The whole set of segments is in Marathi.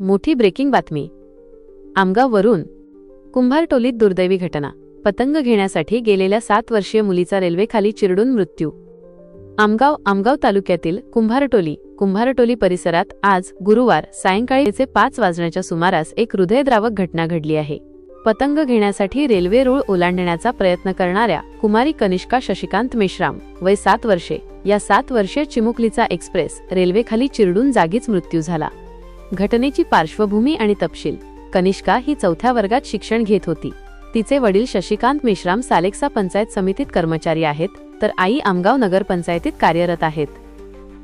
मोठी ब्रेकिंग बातमी. आमगाव वरून कुंभारटोलीत दुर्दैवी घटना. पतंग घेण्यासाठी गेलेल्या सात वर्षीय मुलीचा रेल्वेखाली चिरडून मृत्यू. आमगाव आमगाव तालुक्यातील कुंभारटोली कुंभारटोली परिसरात आज गुरुवार सायंकाळीचे पाच वाजण्याच्या सुमारास एक हृदयद्रावक घटना घडली आहे. पतंग घेण्यासाठी रेल्वे रूळ ओलांडण्याचा प्रयत्न करणाऱ्या कुमारी कनिष्का शशिकांत मेश्राम वय सात वर्षे या सात वर्षीय चिमुकलीचा एक्सप्रेस रेल्वेखाली चिरडून जागीच मृत्यू झाला. घटनेची पार्श्वभूमी आणि तपशील. कनिष्का ही चौथ्या वर्गात शिक्षण घेत होती. तिचे वडील शशिकांत मेश्राम सालेक्सा पंचायत समितीत कर्मचारी आहेत तर आई आमगाव नगरपंचायतीत कार्यरत आहेत.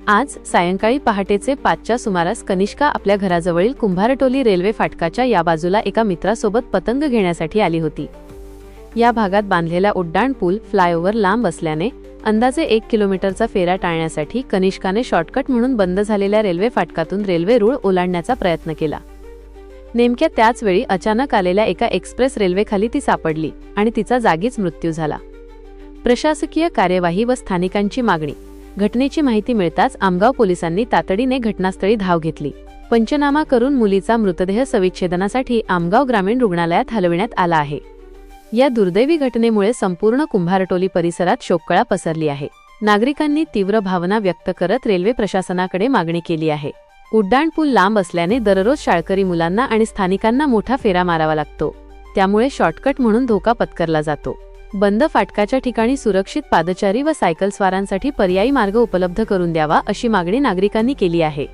आज सायंकाळी पहाटेचे पाचच्या सुमारास कनिष्का आपल्या घराजवळील कुंभारटोली रेल्वे फाटकाच्या या बाजूला एका मित्रासोबत पतंग घेण्यासाठी आली होती. या भागात बांधलेला उड्डाण पूल फ्लायओव्हर लांब असल्याने अंदाजे एक किलोमीटरचा फेरा टाळण्यासाठी कनिष्काने शॉर्टकट म्हणून बंद झालेल्या रेल्वे फाटकातून रेल्वे रूळ ओलांडण्याचा प्रयत्न केला. नेमक्या त्याच वेळी अचानक आलेल्या एका एक्सप्रेस रेल्वेखाली ती सापडली आणि तिचा जागीच मृत्यू झाला. प्रशासकीय कार्यवाही व स्थानिकांची मागणी. घटनेची माहिती मिळताच आमगाव पोलिसांनी तातडीने घटनास्थळी धाव घेतली. पंचनामा करून मुलीचा मृतदेह सविच्छेदनासाठी आमगाव ग्रामीण रुग्णालयात हलविण्यात आला आहे. या दुर्दैवी घटनेमुळे संपूर्ण कुंभारटोली परिसरात शोककळा पसरली आहे. नागरिकांनी तीव्र भावना व्यक्त करत रेल्वे प्रशासनाकडे मागणी केली आहे. उड्डाण पूल लांब असल्याने दररोज शाळकरी मुलांना आणि स्थानिकांना मोठा फेरा मारावा लागतो. त्यामुळे शॉर्टकट म्हणून धोका पत्करला जातो. बंद फाटकाच्या ठिकाणी सुरक्षित पादचारी व सायकल स्वारांसाठी पर्यायी मार्ग उपलब्ध करून द्यावा अशी मागणी नागरिकांनी केली आहे.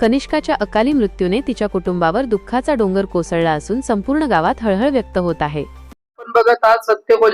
कनिष्काच्या अकाली मृत्यूने तिच्या कुटुंबावर दुःखाचा डोंगर कोसळला असून संपूर्ण गावात हळहळ व्यक्त होत आहे. बघत आहात सत्य को